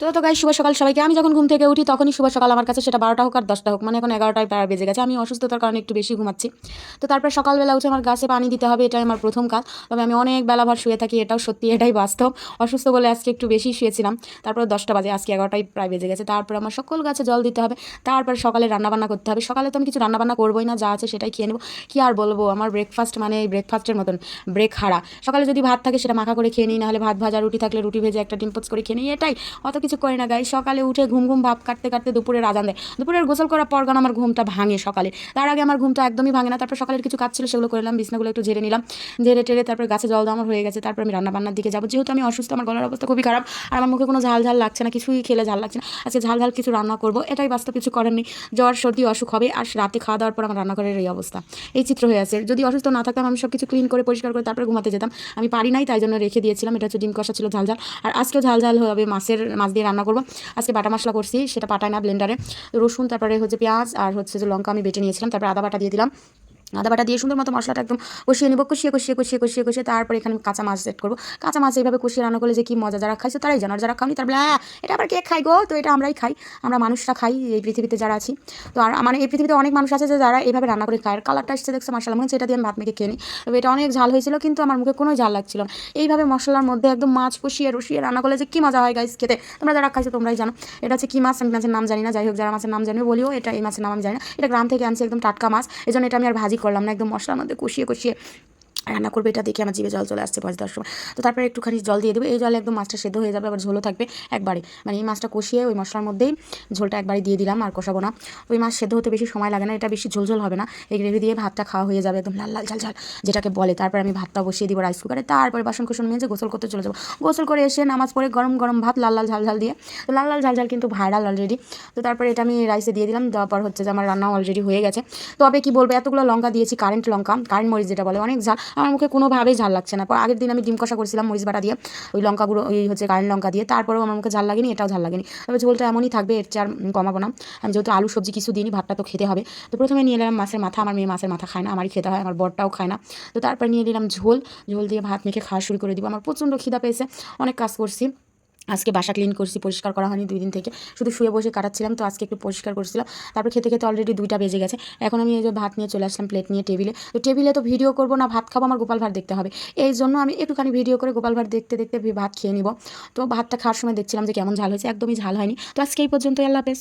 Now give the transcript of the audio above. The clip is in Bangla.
তো তো গাই শুভ সকাল সবাইকে। আমি যখন ঘুম থেকে উঠি, তখনই শুভ সকাল আমার কাছে, সেটা বারোটা হোক আর দশটা হোক। মানে এখন এগারোটায় প্রায় বেজে গেছে। আমি অসুস্থতার কারণে একটু বেশি ঘুমাচ্ছি। তো তারপর সকালবেলা উঠে আমার গাছে পানি দিতে হবে, এটাই আমার প্রথম কাজ। তবে আমি অনেক বেলাভর শুয়ে থাকি, এটাও সত্যি, এটাই বাস্তব। অসুস্থ বলে আজকে একটু বেশি শুয়েছিলাম। তারপর দশটা বাজে, আজকে এগারোটায় প্রায় বেজে গেছে। তারপর আমার সকল গাছে জল দিতে হবে। তারপর সকালে রান্নাবান্না করতে হবে। সকালে তো আমি কিছু রান্নাবান্না করবোই না, যা আছে সেটাই খেয়ে নেব। কী আর বলব, আমার ব্রেকফাস্ট মানে এই ব্রেকফাস্টের মতন ব্রেক হারা। সকালে যদি ভাত থাকে, সেটা মাখা করে খেয়ে নিই, নাহলে ভাত ভাজা, রুটি থাকলে রুটি ভেজে একটা ডিম পোচ করে খেয়ে নিই, এটাই। অত কিছু করি না গাই সকালে উঠে ঘুম ঘুম ভাব কাটতে কাটতে দুপুরের আজান দেয়। দুপুরের গোসল করার পর আমার ঘুমটা ভাঙে সকালে। তার আগে আমার ঘুমটা একদমই ভাঙে না। তারপর সকালের কিছু কাজ ছিল সেগুলো করলাম বিছনাগুলো একটু ঝেড়ে নিলাম। ঝেড়ে টেরে তারপর গাছে জল আমার হয়ে গেছে। তারপর আমি রান্না বান্নার দিকে যাব। যেহেতু আমি অসুস্থ, আমার গলার অবস্থা খুবই খারাপ আর আমার মুখে কোনো ঝাল ঝাল লাগছে না, কিছুই খেলে ঝাল লাগছে না। আজকে ঝাল ঝাল কিছু রান্না করব। এটাই বাস্তব কিছু করার জ্বর, সর্দি, অসুখ হবে আর রাতে খাওয়া দাওয়ার পর আমার রান্নাঘরের এই অবস্থা। এই চিত্র হয়ে আছে। যদি অসুস্থ না থাকতাম, আমি সব কিছু ক্লিন করে, পরিষ্কার করে তারপরে ঘুমাতে যেতাম। আমি পারি নাই, তাই জন্য রেখে দিয়েছিলাম। এটা হচ্ছে ডিম কষা ছিল ঝাল ঝাল। আর আজকেও ঝাল ঝাল হবে মাছের, মাছ দিয়ে রান্না করব। আজকে বাটা মশলা করছি, সেটা পাটায় না ব্লেন্ডারে রসুন, তারপরে হচ্ছে পেঁয়াজ, আর হচ্ছে যে লঙ্কা আমি বেটে নিয়েছিলাম, তারপরে আদা বাটা দিয়ে দিলাম। আদা বাটা দিয়ে সুন্দর মতো মশলাটা একদম কষিয়ে নেব, কষিয়ে কষিয়ে কষিয়ে কষিয়ে কষিয়ে তারপরে এখানে কাঁচা মাছ সেট করব। কাঁচা মাছ এইভাবে কষিয়ে রান্না করলে যে কি মজা, যারা খাইছে তারাই জানো যারা খাওনি তারপরে হ্যাঁ এটা আবার কে খাই গো? তো এটা আমরাই খাই, আমরা মানুষরা খাই এই পৃথিবীতে যারা আছি। তো আর মানে এই পৃথিবীতে অনেক মানুষ আছে যে যারা এইভাবে রান্না করে খায়। কালারটা এসছে, দেখছে মশলা মনে হচ্ছে এটা দিয়ে আমি ভাত মেখে খেয়ে নিই। তবে এটা অনেক ঝাল হয়েছিল, কিন্তু আমার মুখে কোনো ঝাল লাগছিল না। এইভাবে মশলার মধ্যে একদম মাছ কষিয়ে, রসিয়ে রান্না করলে যে কী মজা হয় গাইস খেতে। তোমরা যারা খাইছো তোমরাই জানো। এটা হচ্ছে কী মাছ? আমি মাছের নাম জানি না, যাই হোক, যারা মাছের নাম জানি বলিও, এটা এই মাছের নাম আমি জানি না। এটা গ্রাম থেকে আনছি একদম টাটকা মাছ। এই জন্য এটা আমি আর ভাজি করলাম না একদম মশলার মধ্যে কষিয়ে কষিয়ে রান্না করবে, এটা দেখে আমার জিভে জল চলে আসছে পাঁচ দশ সময়। তো তারপরে একটুখানি জল দিয়ে দেবো। এই জলে একদম মাছটা সেদ্ধ হয়ে যাবে, আবার ঝোলও থাকবে একবারে। মানে এই মাছটা কষিয়ে ওই মশলার মধ্যেই ঝোলটা একবারে দিয়ে দিলাম আর কষাবো না। ওই মাছ সেদ্ধ হতে বেশি সময় লাগে না, এটা বেশি ঝোল ঝোল হবে না। এই গ্রেভি দিয়ে ভাতটা খাওয়া হয়ে যাবে একদম লাল লাল ঝাল ঝাল যেটাকে বলে। তারপর আমি ভাতটা বসিয়ে দিব রাইস কুকারে তারপরে বাসন কুসন মেজে গোসল করতে চলে যাব। গোসল করে এসে নামাজ পড়ে গরম গরম ভাত, লাল লাল ঝাল ঝাল দিয়ে। তো লাল লাল ঝাল ঝাল কিন্তু ভাইরাল অলরেডি তো তারপরে এটা আমি রাইসে দিয়ে দিলাম। দেওয়ার পর হচ্ছে যে আমার রান্নাও অলরেডি হয়ে গেছে। তবে কি বলব, এতগুলো লঙ্কা দিয়েছি কারেন্ট লঙ্কা কারেন্ট মরিচ যেটা বলে, অনেক ঝাল। আমার মুখে কোনোভাবেই ঝাল লাগছে না। পর আগের দিন আমি ডিম কষা করেছিলাম, মরিচ বাটা দিয়ে, ওই লঙ্কা গুঁড়ো, ওই হচ্ছে কারেন্ট লঙ্কা দিয়ে, তারপরেও আমার মুখে ঝাল লাগেনি, এটাও ঝাল লাগেনি। তবে ঝোলটা এমনই থাকবে, এর চার কমাবো না। আমি যেহেতু আলু সবজি কিছু দিনই ভাতটা তো খেতে হবে। তো প্রথমে নিয়ে নিলাম মাছের মাথা, আমার মেয়ে মাছের মাথা খায় না, আমারই খেতে হয়, আমার বরটাও খায় না। তো তারপর নিয়ে নিলাম ঝোল ঝোল দিয়ে ভাত মেখে খাওয়া শুরু করে দিব। আমার প্রচণ্ড খিদা পেয়েছে, অনেক কাজ করছি। আজকে বাসা ক্লিন করছি, পরিষ্কার করা হয়নি দুই দিন থেকে। শুধু শুয়ে বসে কাটাচ্ছিলাম, তো আজকে একটু পরিষ্কার করছিলাম। তারপর খেতে খেতে অলরেডি দুইটা বেজে গেছে। এখন আমি এই যে ভাত নিয়ে চলে আসলাম প্লেট নিয়ে টেবিলে তো টেবিলে তো ভিডিও করব না, ভাত খাব, আমার গোপাল ভাত দেখতে হবে। এই জন্য আমি একটুখানি ভিডিও করে গোপাল ভাত দেখতে দেখতে ভাত খেয়ে নিব। তো ভাতটা খাওয়ার সময় দেখছিলাম যে কেমন ঝাল হয়েছে, একদমই ঝাল হয়নি। তো আজকে এই পর্যন্ত আল্লাহ হাফেজ।